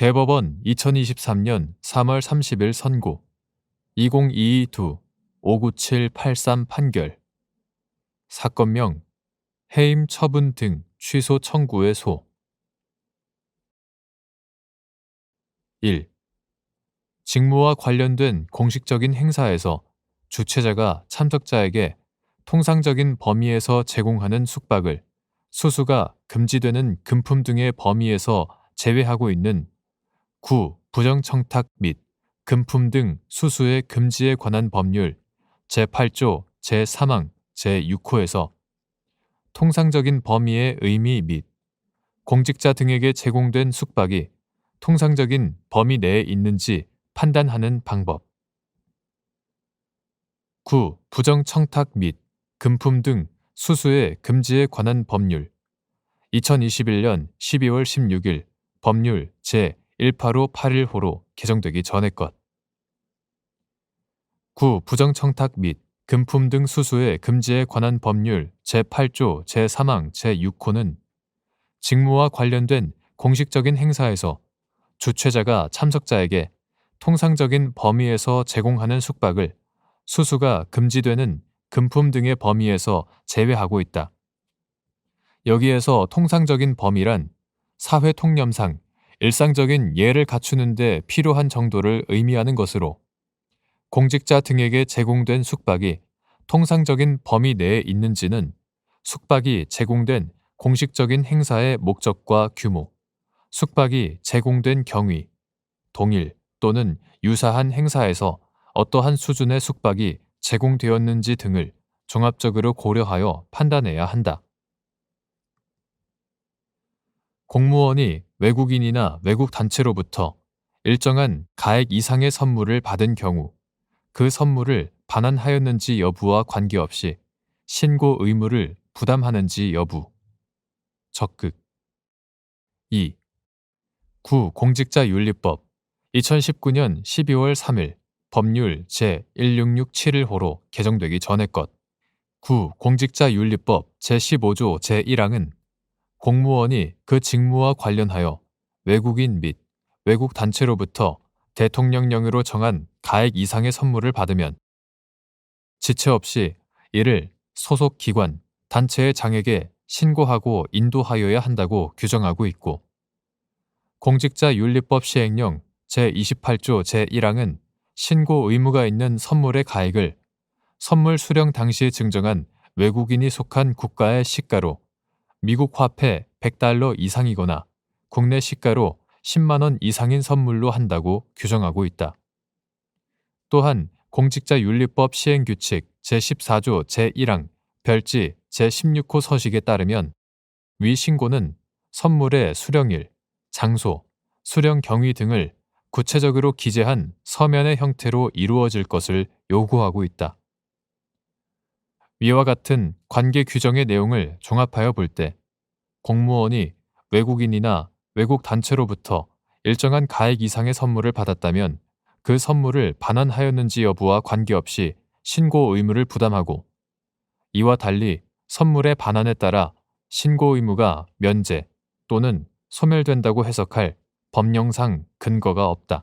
대법원 2023년 3월 30일 선고. 2022-59783 판결. 사건명 해임 처분 등 취소 청구의 소. 1. 직무와 관련된 공식적인 행사에서 주최자가 참석자에게 통상적인 범위에서 제공하는 숙박을 수수가 금지되는 금품 등의 범위에서 제외하고 있는 9. 부정청탁 및 금품 등 수수의 금지에 관한 법률 제8조 제3항 제6호에서 통상적인 범위의 의미 및 공직자 등에게 제공된 숙박이 통상적인 범위 내에 있는지 판단하는 방법 9. 부정청탁 및 금품 등 수수의 금지에 관한 법률 2021년 12월 16일 법률 제 18581호로 개정되기 전의 것 9. 부정청탁 및 금품 등 수수의 금지에 관한 법률 제8조 제3항 제6호는 직무와 관련된 공식적인 행사에서 주최자가 참석자에게 통상적인 범위에서 제공하는 숙박을 수수가 금지되는 금품 등의 범위에서 제외하고 있다. 여기에서 통상적인 범위란 사회 통념상 일상적인 예를 갖추는데 필요한 정도를 의미하는 것으로 공직자 등에게 제공된 숙박이 통상적인 범위 내에 있는지는 숙박이 제공된 공식적인 행사의 목적과 규모, 숙박이 제공된 경위, 동일 또는 유사한 행사에서 어떠한 수준의 숙박이 제공되었는지 등을 종합적으로 고려하여 판단해야 한다. 공무원이 외국인이나 외국 단체로부터 일정한 가액 이상의 선물을 받은 경우 그 선물을 반환하였는지 여부와 관계없이 신고 의무를 부담하는지 여부. 적극 2. 구 공직자윤리법 2019년 12월 3일 법률 제1667호로 개정되기 전의 것. 9. 공직자윤리법 제15조 제1항은 공무원이 그 직무와 관련하여 외국인 및 외국 단체로부터 대통령령으로 정한 가액 이상의 선물을 받으면 지체 없이 이를 소속 기관, 단체의 장에게 신고하고 인도하여야 한다고 규정하고 있고 공직자 윤리법 시행령 제28조 제1항은 신고 의무가 있는 선물의 가액을 선물 수령 당시에 증정한 외국인이 속한 국가의 시가로 미국 화폐 100달러 이상이거나 국내 시가로 10만원 이상인 선물로 한다고 규정하고 있다. 또한 공직자윤리법 시행규칙 제14조 제1항 별지 제16호 서식에 따르면 위 신고는 선물의 수령일, 장소, 수령 경위 등을 구체적으로 기재한 서면의 형태로 이루어질 것을 요구하고 있다. 위와 같은 관계 규정의 내용을 종합하여 볼 때 공무원이 외국인이나 외국 단체로부터 일정한 가액 이상의 선물을 받았다면 그 선물을 반환하였는지 여부와 관계없이 신고 의무를 부담하고 이와 달리 선물의 반환에 따라 신고 의무가 면제 또는 소멸된다고 해석할 법령상 근거가 없다.